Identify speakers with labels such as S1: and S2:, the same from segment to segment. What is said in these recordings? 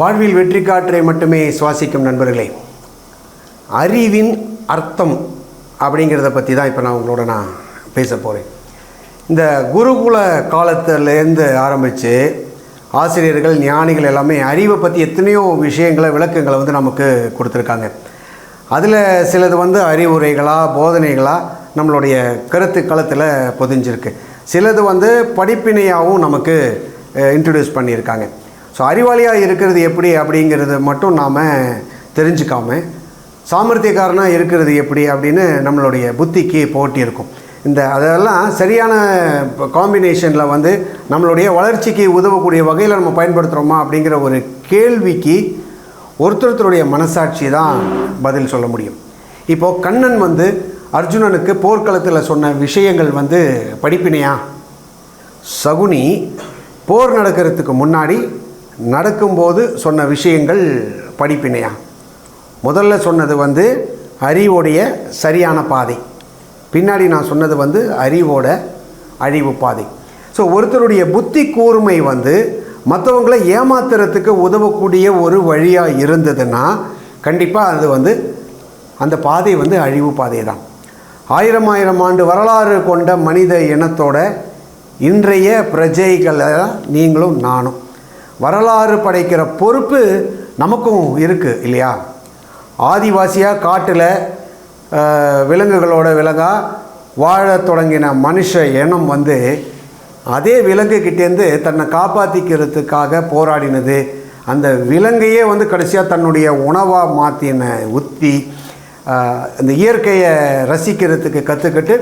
S1: வாழ்வில் வெற்றி காற்றை மட்டுமே சுவாசிக்கும் நண்பர்களே அறிவின் அர்த்தம் அப்படிங்கிறத பற்றி தான் இப்போ நான் உங்களோட நான் பேச போகிறேன் இந்த குருகுல காலத்திலேருந்து ஆரம்பித்து ஆசிரியர்கள் ஞானிகள் எல்லாமே அறிவை பற்றி எத்தனையோ விஷயங்களை விளக்கங்களை வந்து நமக்கு கொடுத்துருக்காங்க அதில் சிலது வந்து அறிவுரைகளாக போதனைகளாக நம்மளுடைய கருத்து களத்தில் பொதிஞ்சிருக்கு சிலது வந்து படிப்பினையாகவும் நமக்கு இன்ட்ரடியூஸ் பண்ணியிருக்காங்க ஸோ அறிவாளியாக இருக்கிறது எப்படி அப்படிங்கிறத மட்டும் நாம் தெரிஞ்சுக்காம சாமர்த்தியக்காரனாக இருக்கிறது எப்படி அப்படின்னு நம்மளுடைய புத்திக்கு போட்டி இருக்கும் இந்த அதெல்லாம் சரியான காம்பினேஷனில் வந்து நம்மளுடைய வளர்ச்சிக்கு உதவக்கூடிய வகையில் நம்ம பயன்படுத்துகிறோமா அப்படிங்கிற ஒரு கேள்விக்கு ஒருத்தருத்தருடைய மனசாட்சி தான் பதில் சொல்ல முடியும் இப்போது கண்ணன் வந்து அர்ஜுனனுக்கு போர்க்களத்தில் சொன்ன விஷயங்கள் வந்து படிப்பினையா சகுனி போர் நடக்கிறதுக்கு முன்னாடி நடக்கும்போது சொன்ன விஷயங்கள் படிப்பினையா முதல்ல சொன்னது வந்து அறிவோடைய சரியான பாதை பின்னாடி நான் சொன்னது வந்து அறிவோட அழிவு பாதை ஸோ ஒருத்தருடைய புத்தி கூர்மை வந்து மற்றவங்களை ஏமாத்துறதுக்கு உதவக்கூடிய ஒரு வழியாக இருந்ததுன்னா கண்டிப்பாக அது வந்து அந்த பாதை வந்து அழிவு பாதை தான் ஆயிரம் ஆயிரம் ஆண்டு வரலாறு கொண்ட மனித இனத்தோட இன்றைய பிரஜைகளை நீங்களும் நானும் வரலாறு படைக்கிற பொறுப்பு நமக்கும் இருக்குது இல்லையா ஆதிவாசியாக காட்டில் விலங்குகளோட விலங்காக வாழ தொடங்கின மனுஷ எண்ணம் வந்து அதே விலங்குகிட்டேருந்து தன்னை காப்பாற்றிக்கிறதுக்காக போராடினது அந்த விலங்கையே வந்து கடைசியாக தன்னுடைய உணவாக மாற்றின உத்தி அந்த இயற்கையை ரசிக்கிறதுக்கு கற்றுக்கிட்டு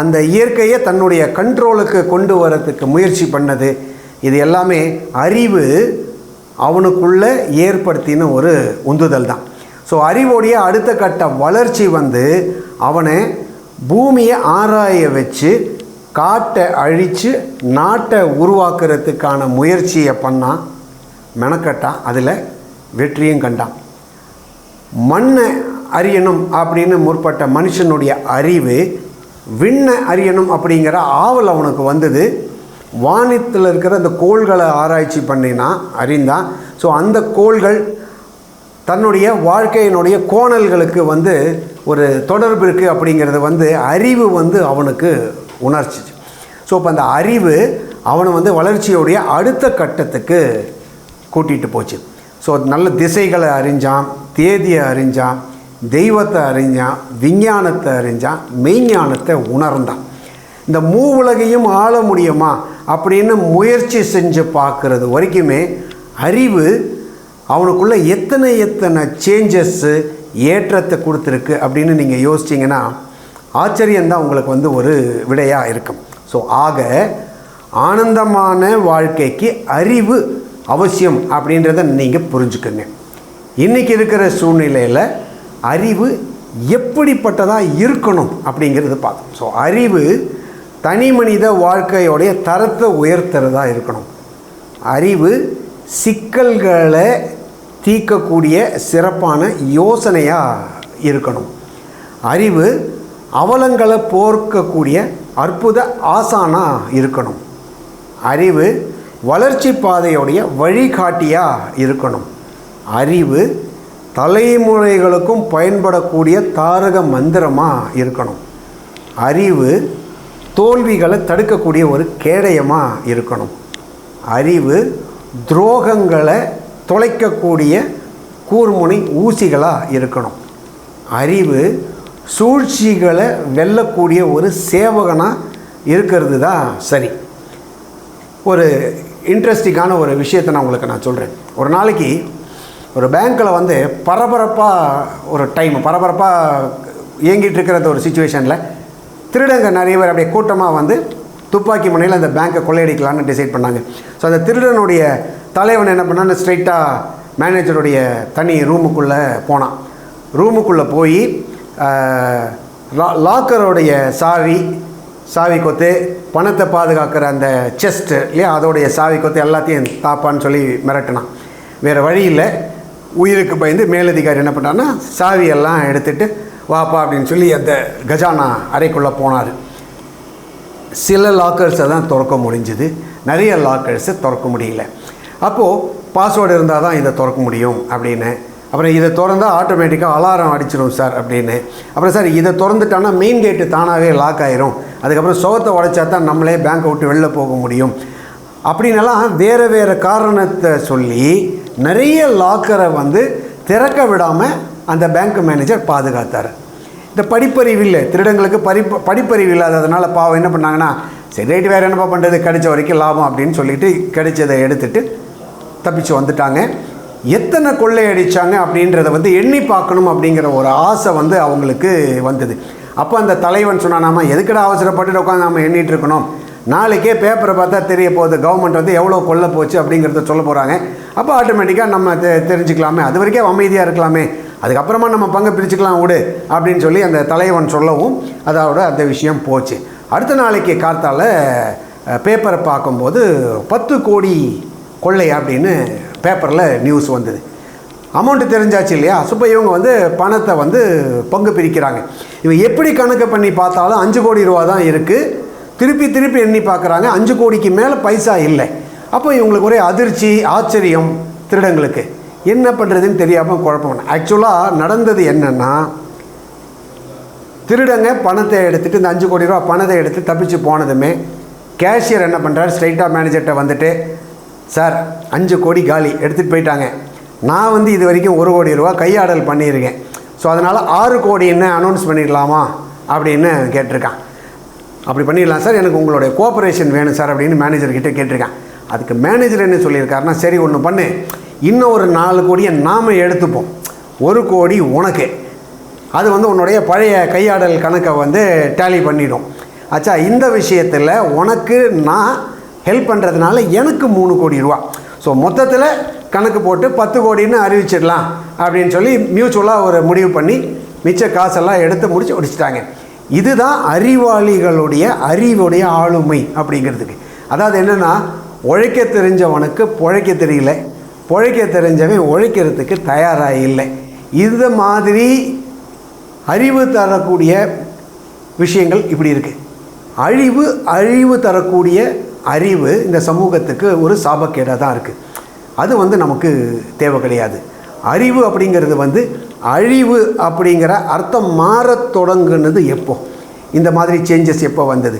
S1: அந்த இயற்கையை தன்னுடைய கண்ட்ரோலுக்கு கொண்டு வரத்துக்கு முயற்சி பண்ணது இது எல்லாமே அறிவு அவனுக்குள்ள ஏற்படுத்தின ஒரு உந்துதல் தான் ஸோ அறிவோடைய அடுத்த கட்ட வளர்ச்சி வந்து அவனை பூமியை ஆராய வச்சு காட்டை அழித்து நாட்டை உருவாக்குறதுக்கான முயற்சியை பண்ணான் மெனக்கட்டான் அதில் வெற்றியும் கண்டான் மண்ணை அறியணும் அப்படின்னு முற்பட்ட மனுஷனுடைய அறிவு விண்ணை அறியணும் அப்படிங்கிற ஆவல் அவனுக்கு வந்தது வானத்தில் இருக்கிற அந்த கோள்களை ஆராய்ச்சி பண்ணினா அறிந்தான் ஸோ அந்த கோள்கள் தன்னுடைய வாழ்க்கையினுடைய கோணல்களுக்கு வந்து ஒரு தொடர்பு இருக்குது அப்படிங்கிறது வந்து அறிவு வந்து அவனுக்கு உணர்ச்சிச்சு ஸோ இப்போ அந்த அறிவு அவனை வந்து வளர்ச்சியுடைய அடுத்த கட்டத்துக்கு கூட்டிகிட்டு போச்சு ஸோ நல்ல திசைகளை அறிஞ்சான் தேதியை அறிஞ்சான் தெய்வத்தை அறிஞ்சான் விஞ்ஞானத்தை அறிஞ்சான் மெய்ஞானத்தை உணர்ந்தான் இந்த மூ உலகையும் ஆள முடியுமா அப்படின்னு முயற்சி செஞ்சு பார்க்குறது வரைக்குமே அறிவு அவனுக்குள்ளே எத்தனை எத்தனை சேஞ்சஸ்ஸு ஏற்றத்தை கொடுத்துருக்கு அப்படின்னு நீங்கள் யோசிச்சிங்கன்னா ஆச்சரியந்தான் உங்களுக்கு வந்து ஒரு விடையாக இருக்கும் ஸோ ஆக ஆனந்தமான வாழ்க்கைக்கு அறிவு அவசியம் அப்படின்றத நீங்கள் புரிஞ்சுக்கோங்க இன்றைக்கி இருக்கிற சூழ்நிலையில் அறிவு எப்படிப்பட்டதாக இருக்கணும் அப்படிங்கிறது பார்த்தோம் ஸோ அறிவு தனி மனித வாழ்க்கையோடைய தரத்தை உயர்த்துறதா இருக்கணும் அறிவு சிக்கல்களை தீர்க்கக்கூடிய சிறப்பான யோசனையாக இருக்கணும் அறிவு அவலங்களை போர்க்கக்கூடிய அற்புத ஆசானாக இருக்கணும் அறிவு வளர்ச்சி பாதையுடைய வழிகாட்டியாக இருக்கணும் அறிவு தலைமுறைகளுக்கும் பயன்படக்கூடிய தாரக மந்திரமாக இருக்கணும் அறிவு தோல்விகளை தடுக்கக்கூடிய ஒரு கேடயமாக இருக்கணும் அறிவு துரோகங்களை தொலைக்கக்கூடிய கூர்முனை ஊசிகளாக இருக்கணும் அறிவு சூழ்ச்சிகளை வெல்லக்கூடிய ஒரு சேவகனாக இருக்கிறது தான் சரி ஒரு இன்ட்ரெஸ்டிங்கான ஒரு விஷயத்தை நான் உங்களுக்கு நான் சொல்கிறேன் ஒரு நாளைக்கு ஒரு பேங்க்கில் வந்து பரபரப்பாக ஒரு டைம் பரபரப்பாக இயங்கிட்டு இருக்கிற ஒரு சுச்சுவேஷனில் திருடங்க நிறைய பேர் அப்படியே கூட்டமாக வந்து துப்பாக்கி முனையில் அந்த பேங்க்கை கொள்ளையடிக்கலான்னு டிசைட் பண்ணாங்க ஸோ அந்த திருடனுடைய தலைவன் என்ன பண்ணான்னு ஸ்ட்ரைட்டாக மேனேஜருடைய தனி ரூமுக்குள்ளே போனான் ரூமுக்குள்ளே போய் லா லாக்கருடைய சாவி சாவி கொத்து பணத்தை பாதுகாக்கிற அந்த செஸ்ட்டு இல்லையா அதோடைய சாவி கொத்து எல்லாத்தையும் தாப்பான்னு சொல்லி மிரட்டினான் வேறு வழியில் உயிருக்கு பயந்து மேலதிகாரி என்ன பண்ணான்னா சாவியெல்லாம் எடுத்துகிட்டு வாப்பா அப்படின்னு சொல்லி அந்த கஜானா அறைக்குள்ளே போனார் சில லாக்கர்ஸை தான் திறக்க முடிஞ்சுது நிறைய லாக்கர்ஸை திறக்க முடியல அப்போது பாஸ்வேர்டு இருந்தால் தான் இதை திறக்க முடியும் அப்படின்னு அப்புறம் இதை திறந்தால் ஆட்டோமேட்டிக்காக அலாரம் அடிச்சிடும் சார் அப்படின்னு அப்புறம் சார் இதை திறந்துட்டோன்னா மெயின் கேட்டு தானாகவே லாக் ஆயிரும் அதுக்கப்புறம் சுகத்தை உடைச்சா தான் நம்மளே பேங்க்கை விட்டு வெளில போக முடியும் அப்படின்னலாம் வேறு வேறு காரணத்தை சொல்லி நிறைய லாக்கரை வந்து திறக்க விடாமல் அந்த பேங்க் மேனேஜர் பாதுகாத்தார் இந்த படிப்பறிவு இல்லை திருடங்களுக்கு படிப்பு படிப்பறிவு இல்லாததுனால பாவம் என்ன பண்ணாங்கன்னா சரி ரைட்டு வேறு என்னப்பா பண்ணுறது கிடைச்ச வரைக்கும் லாபம் அப்படின்னு சொல்லிட்டு கிடைச்சதை எடுத்துட்டு தப்பிச்சு வந்துட்டாங்க எத்தனை கொள்ளை அடித்தாங்க அப்படின்றத வந்து எண்ணி பார்க்கணும் அப்படிங்கிற ஒரு ஆசை வந்து அவங்களுக்கு வந்தது அப்போ அந்த தலைவன் சொன்னால் நாம் எதுக்கடா அவசரப்பட்டு உட்காந்து நாம் எண்ணிகிட்டு இருக்கணும் நாளைக்கே பேப்பரை பார்த்தா தெரிய போகுது கவர்மெண்ட் வந்து எவ்வளோ கொள்ள போச்சு அப்படிங்கிறத சொல்ல போகிறாங்க அப்போ ஆட்டோமேட்டிக்காக நம்ம தெ தெரிஞ்சுக்கலாமே அது வரைக்கும் அமைதியாக இருக்கலாமே அதுக்கப்புறமா நம்ம பங்கு பிரிச்சுக்கலாம் விடு அப்படின்னு சொல்லி அந்த தலைவன் சொல்லவும் அதோட அந்த விஷயம் போச்சு அடுத்த நாளைக்கு காத்தால் பேப்பரை பார்க்கும்போது பத்து கோடி கொள்ளை அப்படின்னு பேப்பரில் நியூஸ் வந்தது அமௌண்ட்டு தெரிஞ்சாச்சு இல்லையா ஸோ இவங்க வந்து பணத்தை வந்து பங்கு பிரிக்கிறாங்க இவங்க எப்படி கணக்கு பண்ணி பார்த்தாலும் அஞ்சு கோடி ரூபா தான் இருக்குது திருப்பி திருப்பி எண்ணி பார்க்குறாங்க அஞ்சு கோடிக்கு மேலே பைசா இல்லை அப்போ இவங்களுக்கு ஒரே அதிர்ச்சி ஆச்சரியம் திருடங்களுக்கு என்ன பண்ணுறதுன்னு தெரியாமல் குழப்பம் ஆக்சுவலாக நடந்தது என்னென்னா திருடங்க பணத்தை எடுத்துகிட்டு இந்த அஞ்சு கோடி ரூபா பணத்தை எடுத்து தப்பிச்சு போனதுமே கேஷியர் என்ன பண்ணுறாரு ஸ்ட்ரைட்டாக மேனேஜர்கிட்ட வந்துட்டு சார் அஞ்சு கோடி காலி எடுத்துகிட்டு போயிட்டாங்க நான் வந்து இது வரைக்கும் ஒரு கோடி ரூபா கையாடல் பண்ணியிருக்கேன் ஸோ அதனால் ஆறு கோடி என்ன அனௌன்ஸ் பண்ணிடலாமா அப்படின்னு கேட்டிருக்கான் அப்படி பண்ணிடலாம் சார் எனக்கு உங்களுடைய கோஆப்ரேஷன் வேணும் சார் அப்படின்னு மேனேஜர்கிட்ட கேட்டிருக்கேன் அதுக்கு மேனேஜர் என்ன சொல்லியிருக்காருன்னா சரி ஒன்று பண்ணு இன்னும் ஒரு நாலு கோடியை நாம் எடுத்துப்போம் ஒரு கோடி உனக்கு அது வந்து உன்னுடைய பழைய கையாடல் கணக்கை வந்து டேலி பண்ணிடும் ஆச்சா இந்த விஷயத்தில் உனக்கு நான் ஹெல்ப் பண்ணுறதுனால எனக்கு மூணு கோடி ரூபா ஸோ மொத்தத்தில் கணக்கு போட்டு பத்து கோடின்னு அறிவிச்சிடலாம் அப்படின்னு சொல்லி மியூச்சுவலாக ஒரு முடிவு பண்ணி மிச்ச காசெல்லாம் எடுத்து முடிச்சு முடிச்சிட்டாங்க இதுதான் அறிவாளிகளுடைய அறிவுடைய ஆளுமை அப்படிங்கிறதுக்கு அதாவது என்னென்னா உழைக்க தெரிஞ்சவனுக்கு பொழைக்க தெரியல பிழைக்க தெரிஞ்சவன் உழைக்கிறதுக்கு தயாராக இல்லை இந்த மாதிரி அறிவு தரக்கூடிய விஷயங்கள் இப்படி இருக்குது அழிவு அழிவு தரக்கூடிய அறிவு இந்த சமூகத்துக்கு ஒரு சாபக்கேடாக தான் இருக்குது அது வந்து நமக்கு தேவை கிடையாது அறிவு அப்படிங்கிறது வந்து அழிவு அப்படிங்கிற அர்த்தம் மாறத் தொடங்குனது எப்போ இந்த மாதிரி சேஞ்சஸ் எப்போ வந்தது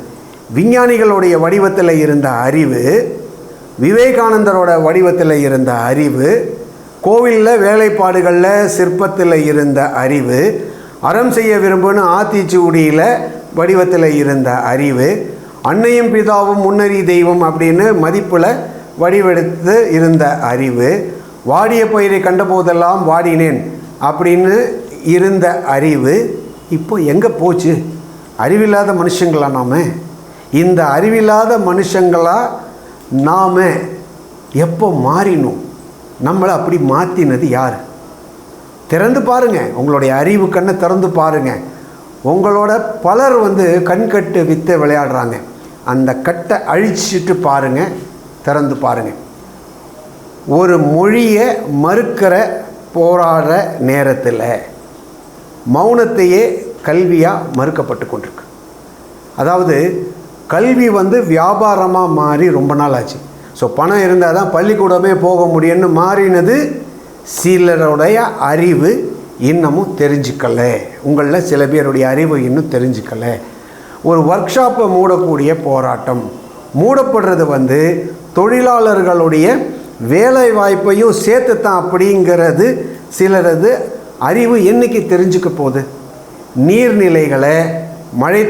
S1: விஞ்ஞானிகளுடைய வடிவத்தில் இருந்த அறிவு விவேகானந்தரோட வடிவத்தில் இருந்த அறிவு கோவிலில் வேலைப்பாடுகளில் சிற்பத்தில் இருந்த அறிவு அறம் செய்ய விரும்புன்னு ஆத்திச்சூடியில் வடிவத்தில் இருந்த அறிவு அன்னையும் பிதாவும் முன்னறி தெய்வம் அப்படின்னு மதிப்பில் வடிவெடுத்து இருந்த அறிவு வாடிய பயிரை கண்டபோதெல்லாம் வாடினேன் அப்படின்னு இருந்த அறிவு இப்போ எங்கே போச்சு அறிவில்லாத மனுஷங்களா நாம் இந்த அறிவில்லாத மனுஷங்களாக நாம் எப்போ மாறினோம் நம்மளை அப்படி மாற்றினது யார் திறந்து பாருங்கள் உங்களுடைய அறிவு கண்ணை திறந்து பாருங்கள் உங்களோட பலர் வந்து கண்கட்டு வித்தை விளையாடுறாங்க அந்த கட்டை அழிச்சிட்டு பாருங்கள் திறந்து பாருங்கள் ஒரு மொழியை மறுக்கிற போராடுற நேரத்தில் மௌனத்தையே கல்வியாக மறுக்கப்பட்டு கொண்டிருக்கு அதாவது கல்வி வந்து வியாபாரமாக மாறி ரொம்ப நாள் ஆச்சு ஸோ பணம் இருந்தால் தான் பள்ளிக்கூடமே போக முடியும்னு மாறினது சிலருடைய அறிவு இன்னமும் தெரிஞ்சுக்கலை உங்களில் சில பேருடைய அறிவு இன்னும் தெரிஞ்சுக்கலை ஒரு ஒர்க் ஷாப்பை மூடக்கூடிய போராட்டம் மூடப்படுறது வந்து தொழிலாளர்களுடைய வேலை வாய்ப்பையும் சேர்த்து தான் அப்படிங்கிறது சிலரது அறிவு என்றைக்கு தெரிஞ்சுக்க போகுது நீர்நிலைகளை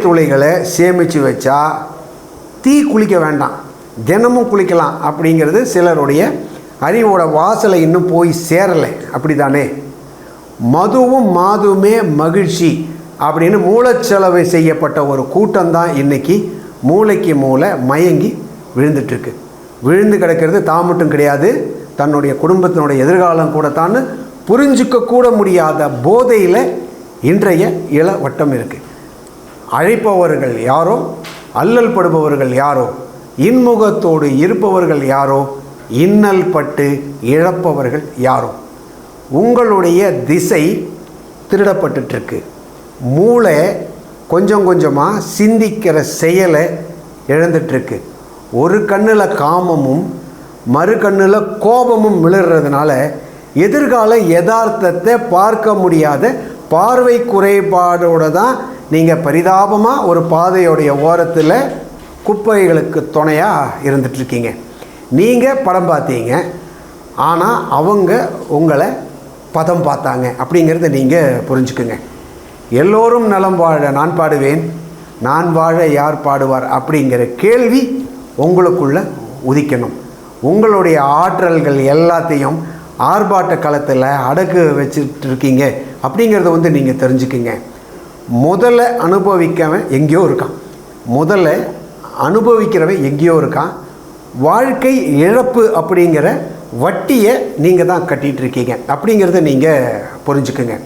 S1: துளைகளை சேமித்து வச்சா தீ குளிக்க வேண்டாம் தினமும் குளிக்கலாம் அப்படிங்கிறது சிலருடைய அறிவோட வாசலை இன்னும் போய் சேரலை அப்படி தானே மதுவும் மாதுமே மகிழ்ச்சி அப்படின்னு மூளைச்சலவை செய்யப்பட்ட ஒரு கூட்டம் தான் இன்றைக்கி மூளைக்கு மூளை மயங்கி விழுந்துட்டுருக்கு விழுந்து கிடக்கிறது தான் மட்டும் கிடையாது தன்னுடைய குடும்பத்தினுடைய எதிர்காலம் கூட தான் கூட முடியாத போதையில் இன்றைய இள வட்டம் இருக்குது அழைப்பவர்கள் யாரோ அல்லல் படுபவர்கள் யாரோ இன்முகத்தோடு இருப்பவர்கள் யாரோ இன்னல் பட்டு இழப்பவர்கள் யாரோ உங்களுடைய திசை திருடப்பட்டுருக்கு மூளை கொஞ்சம் கொஞ்சமாக சிந்திக்கிற செயலை இழந்துட்டுருக்கு ஒரு கண்ணில் காமமும் மறு கண்ணில் கோபமும் மிளறதுனால எதிர்கால யதார்த்தத்தை பார்க்க முடியாத பார்வை குறைபாடோடு தான் நீங்கள் பரிதாபமாக ஒரு பாதையோடைய ஓரத்தில் குப்பைகளுக்கு துணையாக இருந்துட்டுருக்கீங்க நீங்கள் படம் பார்த்தீங்க ஆனால் அவங்க உங்களை பதம் பார்த்தாங்க அப்படிங்கிறத நீங்கள் புரிஞ்சுக்குங்க எல்லோரும் நலம் வாழ நான் பாடுவேன் நான் வாழ யார் பாடுவார் அப்படிங்கிற கேள்வி உங்களுக்குள்ளே உதிக்கணும் உங்களுடைய ஆற்றல்கள் எல்லாத்தையும் ஆர்ப்பாட்ட களத்தில் அடக்கு வச்சுட்டு இருக்கீங்க அப்படிங்கிறத வந்து நீங்கள் தெரிஞ்சுக்குங்க முதல்ல அனுபவிக்கவன் எங்கேயோ இருக்கான் முதல்ல அனுபவிக்கிறவன் எங்கேயோ இருக்கான் வாழ்க்கை இழப்பு அப்படிங்கிற வட்டியை நீங்கள் தான் கட்டிகிட்ருக்கீங்க அப்படிங்கிறத நீங்கள் புரிஞ்சுக்குங்க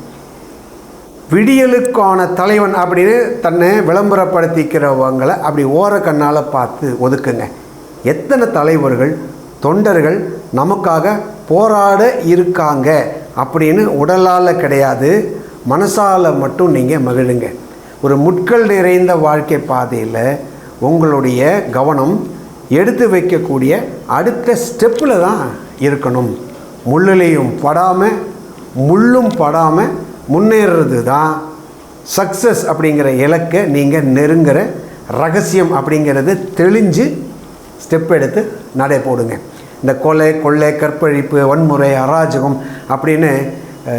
S1: விடியலுக்கான தலைவன் அப்படின்னு தன்னை விளம்பரப்படுத்திக்கிறவங்களை அப்படி ஓர கண்ணால் பார்த்து ஒதுக்குங்க எத்தனை தலைவர்கள் தொண்டர்கள் நமக்காக போராட இருக்காங்க அப்படின்னு உடலால் கிடையாது மனசால் மட்டும் நீங்கள் மகிழுங்க ஒரு முட்கள் நிறைந்த வாழ்க்கை பாதையில் உங்களுடைய கவனம் எடுத்து வைக்கக்கூடிய அடுத்த ஸ்டெப்பில் தான் இருக்கணும் முள்ளிலையும் படாமல் முள்ளும் படாமல் முன்னேறது தான் சக்ஸஸ் அப்படிங்கிற இலக்கை நீங்கள் நெருங்கிற ரகசியம் அப்படிங்கிறது தெளிஞ்சு ஸ்டெப் எடுத்து நடை போடுங்க இந்த கொலை கொள்ளை கற்பழிப்பு வன்முறை அராஜகம் அப்படின்னு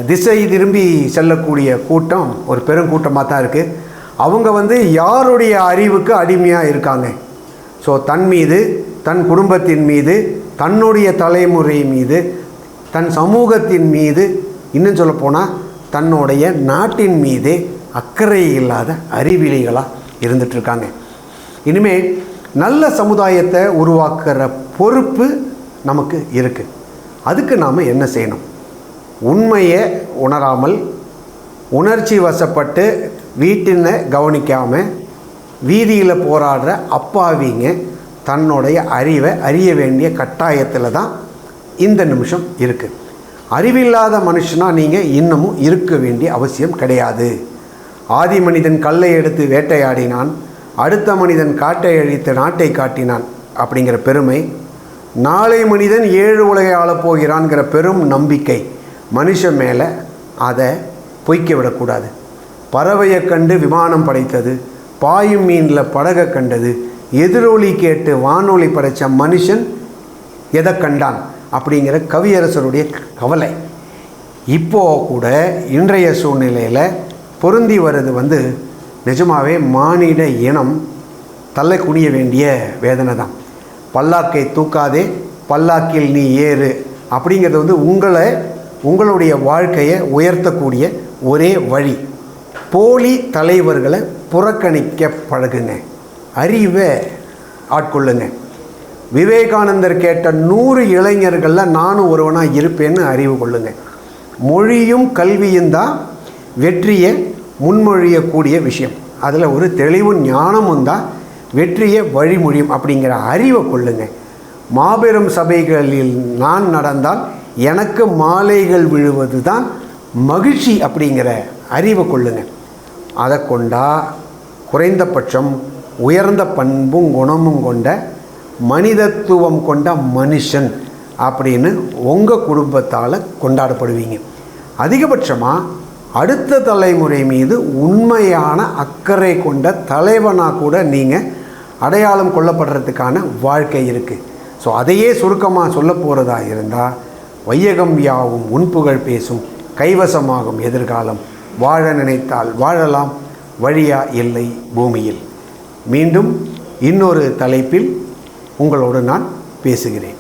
S1: திசை திரும்பி செல்லக்கூடிய கூட்டம் ஒரு பெருங்கூட்டமாக தான் இருக்குது அவங்க வந்து யாருடைய அறிவுக்கு அடிமையாக இருக்காங்க ஸோ தன் மீது தன் குடும்பத்தின் மீது தன்னுடைய தலைமுறை மீது தன் சமூகத்தின் மீது இன்னும் சொல்லப்போனால் தன்னுடைய நாட்டின் மீது அக்கறை இல்லாத அறிவிலைகளாக இருந்துகிட்ருக்காங்க இனிமேல் நல்ல சமுதாயத்தை உருவாக்குற பொறுப்பு நமக்கு இருக்குது அதுக்கு நாம் என்ன செய்யணும் உண்மையை உணராமல் உணர்ச்சி வசப்பட்டு வீட்டினை கவனிக்காமல் வீதியில் போராடுற அப்பாவிங்க தன்னுடைய அறிவை அறிய வேண்டிய கட்டாயத்தில் தான் இந்த நிமிஷம் இருக்குது அறிவில்லாத மனுஷனாக நீங்கள் இன்னமும் இருக்க வேண்டிய அவசியம் கிடையாது ஆதி மனிதன் கல்லை எடுத்து வேட்டையாடினான் அடுத்த மனிதன் காட்டை அழித்து நாட்டை காட்டினான் அப்படிங்கிற பெருமை நாளை மனிதன் ஏழு உலகை ஆளப்போகிறான்ங்கிற பெரும் நம்பிக்கை மனுஷன் மேலே அதை பொய்க்க விடக்கூடாது பறவையை கண்டு விமானம் படைத்தது பாயும் மீனில் படகை கண்டது எதிரொலி கேட்டு வானொலி படைத்த மனுஷன் எதை கண்டான் அப்படிங்கிற கவியரசருடைய கவலை இப்போ கூட இன்றைய சூழ்நிலையில் பொருந்தி வர்றது வந்து நிஜமாகவே மானிட இனம் தலை குனிய வேண்டிய வேதனை தான் பல்லாக்கை தூக்காதே பல்லாக்கில் நீ ஏறு அப்படிங்கிறது வந்து உங்களை உங்களுடைய வாழ்க்கையை உயர்த்தக்கூடிய ஒரே வழி போலி தலைவர்களை புறக்கணிக்க பழகுங்க அறிவை ஆட்கொள்ளுங்க விவேகானந்தர் கேட்ட நூறு இளைஞர்களில் நானும் ஒருவனாக இருப்பேன்னு அறிவு கொள்ளுங்க மொழியும் கல்வியும் தான் வெற்றியை முன்மொழியக்கூடிய விஷயம் அதில் ஒரு தெளிவும் ஞானமும் தான் வெற்றியை வழிமொழியும் அப்படிங்கிற அறிவை கொள்ளுங்க மாபெரும் சபைகளில் நான் நடந்தால் எனக்கு மாலைகள் விழுவது தான் மகிழ்ச்சி அப்படிங்கிற அறிவை கொள்ளுங்கள் அதை கொண்டா குறைந்தபட்சம் உயர்ந்த பண்பும் குணமும் கொண்ட மனிதத்துவம் கொண்ட மனுஷன் அப்படின்னு உங்கள் குடும்பத்தால் கொண்டாடப்படுவீங்க அதிகபட்சமாக அடுத்த தலைமுறை மீது உண்மையான அக்கறை கொண்ட தலைவனாக கூட நீங்கள் அடையாளம் கொள்ளப்படுறதுக்கான வாழ்க்கை இருக்குது ஸோ அதையே சுருக்கமாக சொல்ல போகிறதா இருந்தால் வையகம் யாவும் உன்புகள் பேசும் கைவசமாகும் எதிர்காலம் வாழ நினைத்தால் வாழலாம் வழியா இல்லை பூமியில் மீண்டும் இன்னொரு தலைப்பில் உங்களோடு நான் பேசுகிறேன்